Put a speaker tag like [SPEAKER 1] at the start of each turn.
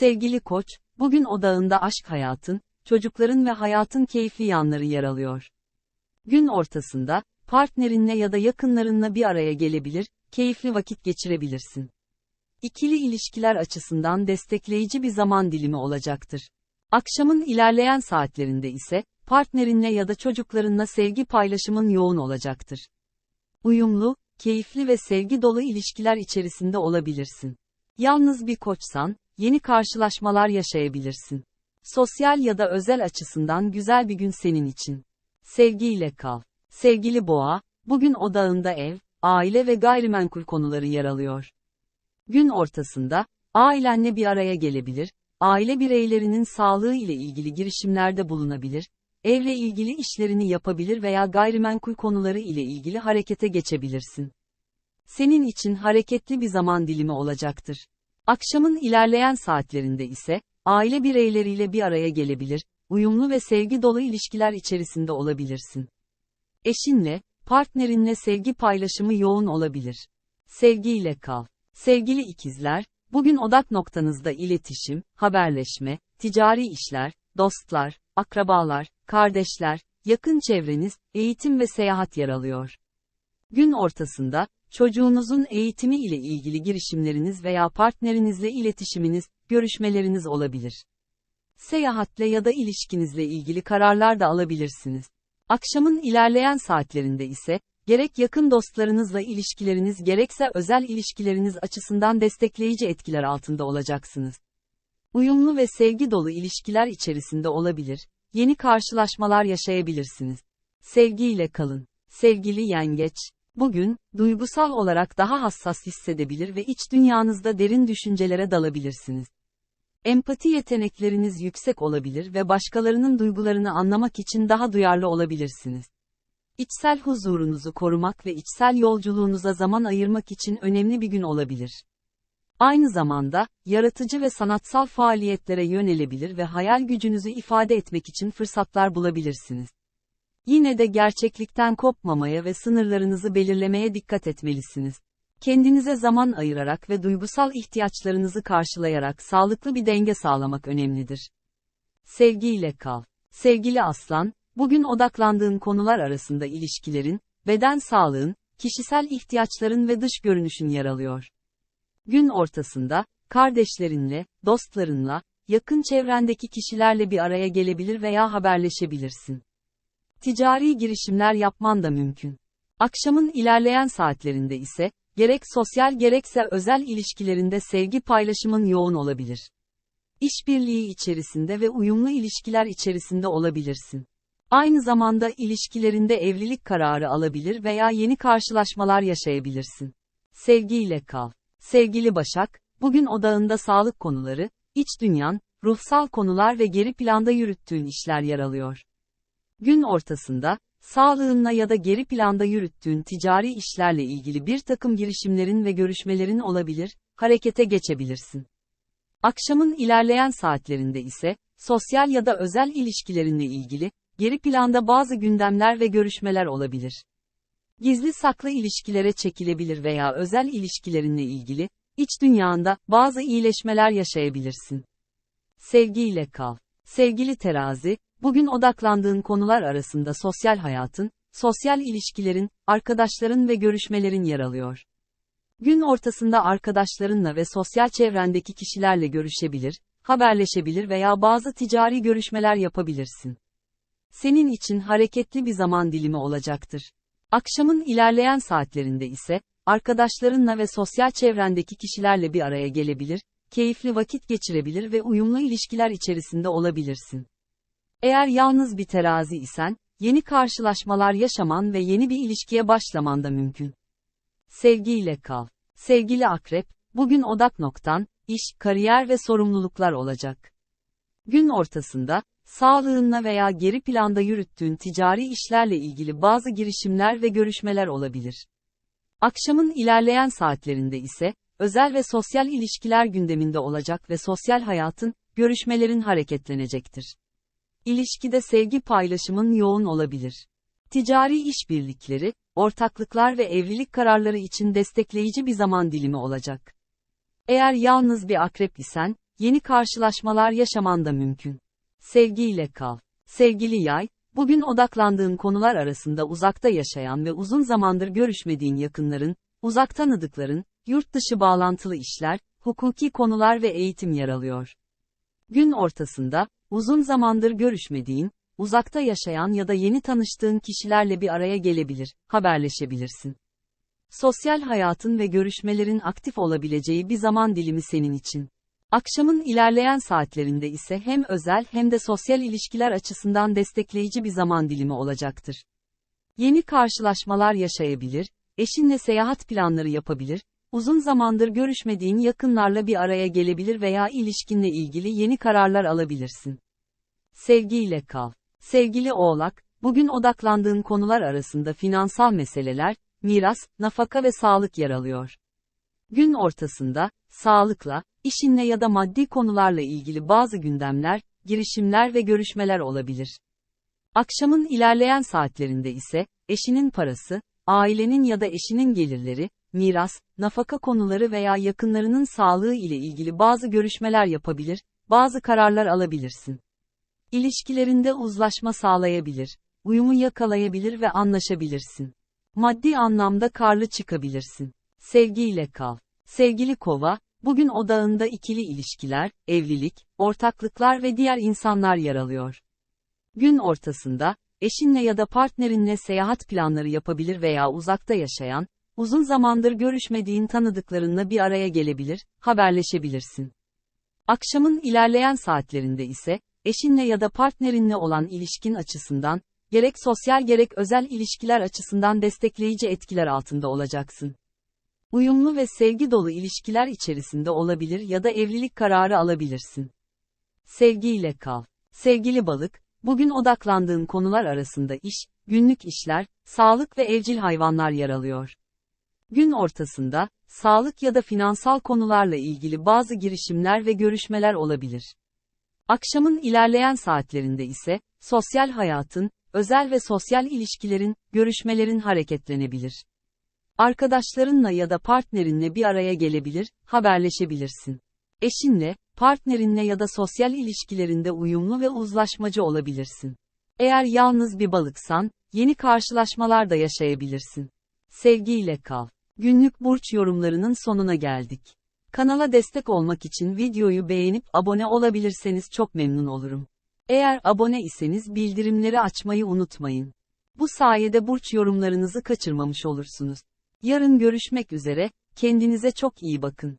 [SPEAKER 1] Sevgili koç, bugün odağında aşk hayatın, çocukların ve hayatın keyifli yanları yer alıyor. Gün ortasında, partnerinle ya da yakınlarınla bir araya gelebilir, keyifli vakit geçirebilirsin. İkili ilişkiler açısından destekleyici bir zaman dilimi olacaktır. Akşamın ilerleyen saatlerinde ise, partnerinle ya da çocuklarınla sevgi paylaşımın yoğun olacaktır. Uyumlu, keyifli ve sevgi dolu ilişkiler içerisinde olabilirsin. Yalnız bir koçsan, yeni karşılaşmalar yaşayabilirsin. Sosyal ya da özel açısından güzel bir gün senin için. Sevgiyle kal. Sevgili boğa, bugün odağında ev, aile ve gayrimenkul konuları yer alıyor. Gün ortasında, ailenle bir araya gelebilir, aile bireylerinin sağlığı ile ilgili girişimlerde bulunabilir, evle ilgili işlerini yapabilir veya gayrimenkul konuları ile ilgili harekete geçebilirsin. Senin için hareketli bir zaman dilimi olacaktır. Akşamın ilerleyen saatlerinde ise, aile bireyleriyle bir araya gelebilir, uyumlu ve sevgi dolu ilişkiler içerisinde olabilirsin. Eşinle, partnerinle sevgi paylaşımı yoğun olabilir. Sevgiyle kal. Sevgili ikizler, bugün odak noktanızda iletişim, haberleşme, ticari işler, dostlar, akrabalar, kardeşler, yakın çevreniz, eğitim ve seyahat yer alıyor. Gün ortasında, çocuğunuzun eğitimi ile ilgili girişimleriniz veya partnerinizle iletişiminiz, görüşmeleriniz olabilir. Seyahatle ya da ilişkinizle ilgili kararlar da alabilirsiniz. Akşamın ilerleyen saatlerinde ise, gerek yakın dostlarınızla ilişkileriniz gerekse özel ilişkileriniz açısından destekleyici etkiler altında olacaksınız. Uyumlu ve sevgi dolu ilişkiler içerisinde olabilir, yeni karşılaşmalar yaşayabilirsiniz. Sevgiyle kalın. Sevgili yengeç, bugün, duygusal olarak daha hassas hissedebilir ve iç dünyanızda derin düşüncelere dalabilirsiniz. Empati yetenekleriniz yüksek olabilir ve başkalarının duygularını anlamak için daha duyarlı olabilirsiniz. İçsel huzurunuzu korumak ve içsel yolculuğunuza zaman ayırmak için önemli bir gün olabilir. Aynı zamanda, yaratıcı ve sanatsal faaliyetlere yönelebilir ve hayal gücünüzü ifade etmek için fırsatlar bulabilirsiniz. Yine de gerçeklikten kopmamaya ve sınırlarınızı belirlemeye dikkat etmelisiniz. Kendinize zaman ayırarak ve duygusal ihtiyaçlarınızı karşılayarak sağlıklı bir denge sağlamak önemlidir. Sevgiyle kal. Sevgili aslan, bugün odaklandığın konular arasında ilişkilerin, beden sağlığın, kişisel ihtiyaçların ve dış görünüşün yer alıyor. Gün ortasında, kardeşlerinle, dostlarınla, yakın çevrendeki kişilerle bir araya gelebilir veya haberleşebilirsin. Ticari girişimler yapman da mümkün. Akşamın ilerleyen saatlerinde ise, gerek sosyal gerekse özel ilişkilerinde sevgi paylaşımın yoğun olabilir. İşbirliği içerisinde ve uyumlu ilişkiler içerisinde olabilirsin. Aynı zamanda ilişkilerinde evlilik kararı alabilir veya yeni karşılaşmalar yaşayabilirsin. Sevgiyle kal. Sevgili Başak, bugün odağında sağlık konuları, iç dünyan, ruhsal konular ve geri planda yürüttüğün işler yer alıyor. Gün ortasında, sağlığınla ya da geri planda yürüttüğün ticari işlerle ilgili bir takım girişimlerin ve görüşmelerin olabilir, harekete geçebilirsin. Akşamın ilerleyen saatlerinde ise, sosyal ya da özel ilişkilerinle ilgili, geri planda bazı gündemler ve görüşmeler olabilir. Gizli saklı ilişkilere çekilebilir veya özel ilişkilerinle ilgili, iç dünyanda, bazı iyileşmeler yaşayabilirsin. Sevgiyle kal. Sevgili terazi, bugün odaklandığın konular arasında sosyal hayatın, sosyal ilişkilerin, arkadaşların ve görüşmelerin yer alıyor. Gün ortasında arkadaşlarınla ve sosyal çevrendeki kişilerle görüşebilir, haberleşebilir veya bazı ticari görüşmeler yapabilirsin. Senin için hareketli bir zaman dilimi olacaktır. Akşamın ilerleyen saatlerinde ise, arkadaşlarınla ve sosyal çevrendeki kişilerle bir araya gelebilir, keyifli vakit geçirebilir ve uyumlu ilişkiler içerisinde olabilirsin. Eğer yalnız bir terazi isen, yeni karşılaşmalar yaşaman ve yeni bir ilişkiye başlaman da mümkün. Sevgiyle kal. Sevgili akrep, bugün odak noktan, iş, kariyer ve sorumluluklar olacak. Gün ortasında, sağlığınla veya geri planda yürüttüğün ticari işlerle ilgili bazı girişimler ve görüşmeler olabilir. Akşamın ilerleyen saatlerinde ise, özel ve sosyal ilişkiler gündeminde olacak ve sosyal hayatın, görüşmelerin hareketlenecektir. İlişkide sevgi paylaşımın yoğun olabilir. Ticari işbirlikleri, ortaklıklar ve evlilik kararları için destekleyici bir zaman dilimi olacak. Eğer yalnız bir akrep isen, yeni karşılaşmalar yaşaman da mümkün. Sevgiyle kal. Sevgili yay, bugün odaklandığın konular arasında uzakta yaşayan ve uzun zamandır görüşmediğin yakınların, uzak tanıdıkların, yurt dışı bağlantılı işler, hukuki konular ve eğitim yer alıyor. Gün ortasında, uzun zamandır görüşmediğin, uzakta yaşayan ya da yeni tanıştığın kişilerle bir araya gelebilir, haberleşebilirsin. Sosyal hayatın ve görüşmelerin aktif olabileceği bir zaman dilimi senin için. Akşamın ilerleyen saatlerinde ise hem özel hem de sosyal ilişkiler açısından destekleyici bir zaman dilimi olacaktır. Yeni karşılaşmalar yaşayabilir, eşinle seyahat planları yapabilir, uzun zamandır görüşmediğin yakınlarla bir araya gelebilir veya ilişkinle ilgili yeni kararlar alabilirsin. Sevgiyle kal. Sevgili Oğlak, bugün odaklandığın konular arasında finansal meseleler, miras, nafaka ve sağlık yer alıyor. Gün ortasında, sağlıkla, işinle ya da maddi konularla ilgili bazı gündemler, girişimler ve görüşmeler olabilir. Akşamın ilerleyen saatlerinde ise, eşinin parası, ailenin ya da eşinin gelirleri, miras, nafaka konuları veya yakınlarının sağlığı ile ilgili bazı görüşmeler yapabilir, bazı kararlar alabilirsin. İlişkilerinde uzlaşma sağlayabilir, uyumu yakalayabilir ve anlaşabilirsin. Maddi anlamda karlı çıkabilirsin. Sevgiyle kal. Sevgili kova, bugün odağında ikili ilişkiler, evlilik, ortaklıklar ve diğer insanlar yer alıyor. Gün ortasında, eşinle ya da partnerinle seyahat planları yapabilir veya uzakta yaşayan, uzun zamandır görüşmediğin tanıdıklarınla bir araya gelebilir, haberleşebilirsin. Akşamın ilerleyen saatlerinde ise, eşinle ya da partnerinle olan ilişkin açısından, gerek sosyal gerek özel ilişkiler açısından destekleyici etkiler altında olacaksın. Uyumlu ve sevgi dolu ilişkiler içerisinde olabilir ya da evlilik kararı alabilirsin. Sevgiyle kal. Sevgili balık, bugün odaklandığın konular arasında iş, günlük işler, sağlık ve evcil hayvanlar yer alıyor. Gün ortasında, sağlık ya da finansal konularla ilgili bazı girişimler ve görüşmeler olabilir. Akşamın ilerleyen saatlerinde ise, sosyal hayatın, özel ve sosyal ilişkilerin, görüşmelerin hareketlenebilir. Arkadaşlarınla ya da partnerinle bir araya gelebilir, haberleşebilirsin. Eşinle, partnerinle ya da sosyal ilişkilerinde uyumlu ve uzlaşmacı olabilirsin. Eğer yalnız bir balıksan, yeni karşılaşmalar da yaşayabilirsin. Sevgiyle kal. Günlük burç yorumlarının sonuna geldik. Kanala destek olmak için videoyu beğenip abone olabilirseniz çok memnun olurum. Eğer abone iseniz bildirimleri açmayı unutmayın. Bu sayede burç yorumlarınızı kaçırmamış olursunuz. Yarın görüşmek üzere, kendinize çok iyi bakın.